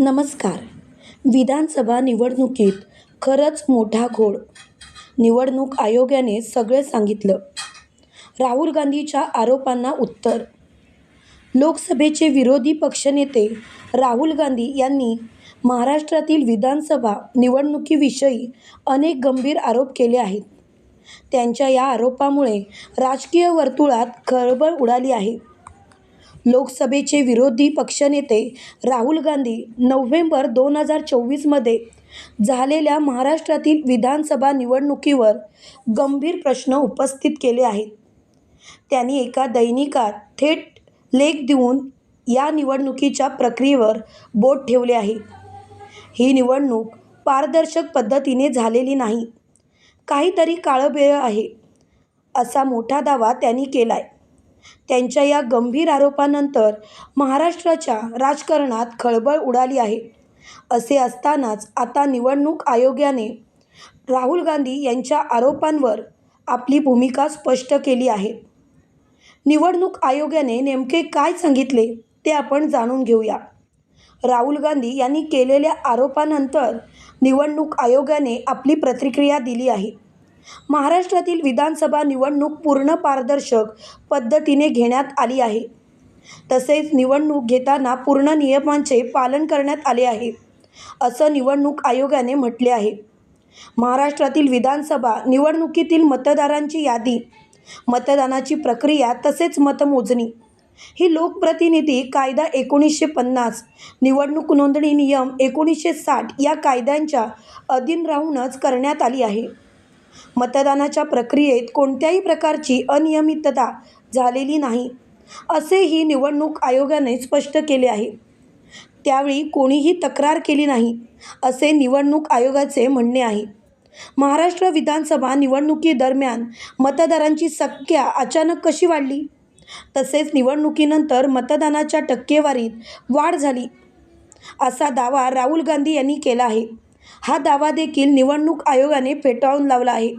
नमस्कार. विधानसभा निवडणुकीत खरंच मोठा घोळ. निवडणूक आयोगाने सगळं सांगितलं. राहुल गांधीच्या आरोपांना उत्तर. लोकसभेचे विरोधी पक्षनेते राहुल गांधी यांनी महाराष्ट्रातील विधानसभा निवडणुकीविषयी अनेक गंभीर आरोप केले आहेत. त्यांच्या या आरोपामुळे राजकीय वर्तुळात खळबळ उडाली आहे. लोकसभेचे विरोधी पक्षनेते राहुल गांधी नोव्हेंबर दोन हजार चोवीसमध्ये झालेल्या महाराष्ट्रातील विधानसभा निवडणुकीवर गंभीर प्रश्न उपस्थित केले आहेत. त्यांनी एका दैनिकात थेट लेख देऊन या निवडणुकीच्या प्रक्रियेवर बोट ठेवले आहे. ही निवडणूक पारदर्शक पद्धतीने झालेली नाही. काहीतरी काळबेळ आहे असा मोठा दावा त्यांनी केला आहे त्यांच्या या गंभीर आरोपानंतर महाराष्ट्राच्या राजकारणात खळबळ उडाली आहे. असे असतानाच आता निवडणूक आयोगाने राहुल गांधी यांच्या आरोपांवर आपली भूमिका स्पष्ट केली आहे. निवडणूक आयोगाने नेमके काय सांगितले ते आपण जाणून घेऊया. राहुल गांधी यांनी केलेल्या आरोपानंतर निवडणूक आयोगाने आपली प्रतिक्रिया दिली आहे. महाराष्ट्रातील विधानसभा निवडणूक पूर्ण पारदर्शक पद्धतीने घेण्यात आली आहे. तसेच निवडणूक घेताना पूर्ण नियमांचे पालन करण्यात आले आहे असं निवडणूक आयोगाने म्हटले आहे. महाराष्ट्रातील विधानसभा निवडणुकीतील मतदारांची यादी मतदानाची प्रक्रिया तसेच मतमोजणी ही लोकप्रतिनिधी कायदा एकोणीसशे पन्नास निवडणूक नोंदणी नियम एकोणीसशे साठ या कायद्यांच्या अधीन राहूनच करण्यात आली आहे. मतदानाच्या प्रक्रियेत कोणत्याही प्रकारची अनियमितता झालेली नाही असेही निवडणूक आयोगाने स्पष्ट केले आहे. त्यावेळी कोणीही तक्रार केली नाही असे निवडणूक आयोगाचे म्हणणे आहे. महाराष्ट्र विधानसभा निवडणुकीदरम्यान मतदारांची संख्या अचानक कशी वाढली? तसेच निवडणुकीनंतर मतदानाच्या टक्केवारीत वाढ झाली असा दावा राहुल गांधी यांनी केला आहे. हा दावा देखील निवडणूक आयोगाने फेटाळून लावला आहे.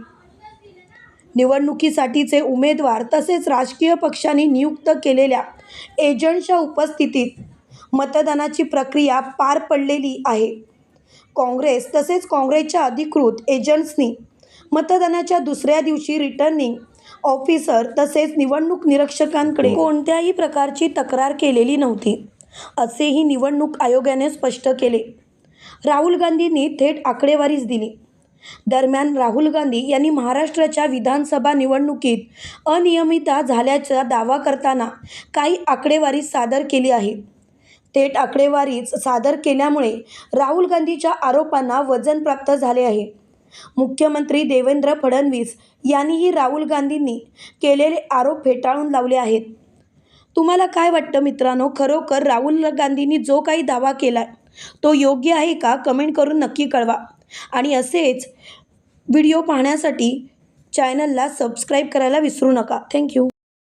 निवडणुकीसाठीचे उमेदवार तसेच राजकीय पक्षांनी नियुक्त केलेल्या एजंटच्या उपस्थितीत मतदानाची प्रक्रिया पार पडलेली आहे. काँग्रेस तसेच काँग्रेसच्या अधिकृत एजंट्सनी मतदानाच्या दुसऱ्या दिवशी रिटर्निंग ऑफिसर तसेच निवडणूक निरीक्षकांकडे कोणत्याही प्रकारची तक्रार केलेली नव्हती असेही निवडणूक आयोगाने स्पष्ट केले. राहुल गांधींनी थेट आकडेवारीच दिली. दरम्यान राहुल गांधी यांनी महाराष्ट्राच्या विधानसभा निवडणुकीत अनियमितता झाल्याचा दावा करताना काही आकडेवारी सादर केली आहे थेट आकडेवारीच सादर केल्यामुळे राहुल गांधीच्या आरोपांना वजन प्राप्त झाले आहे. मुख्यमंत्री देवेंद्र फडणवीस यांनीही राहुल गांधींनी केलेले आरोप फेटाळून लावले आहेत. तुम्हाला काय वाटतं मित्रांनो? खरोखर राहुल गांधींनी जो काही दावा केला तो योग्य आहे का कमेंट करून नक्की कळवा. आणि असेच व्हिडिओ पाहण्यासाठी चॅनलला सबस्क्राईब करायला विसरू नका. थँक्यू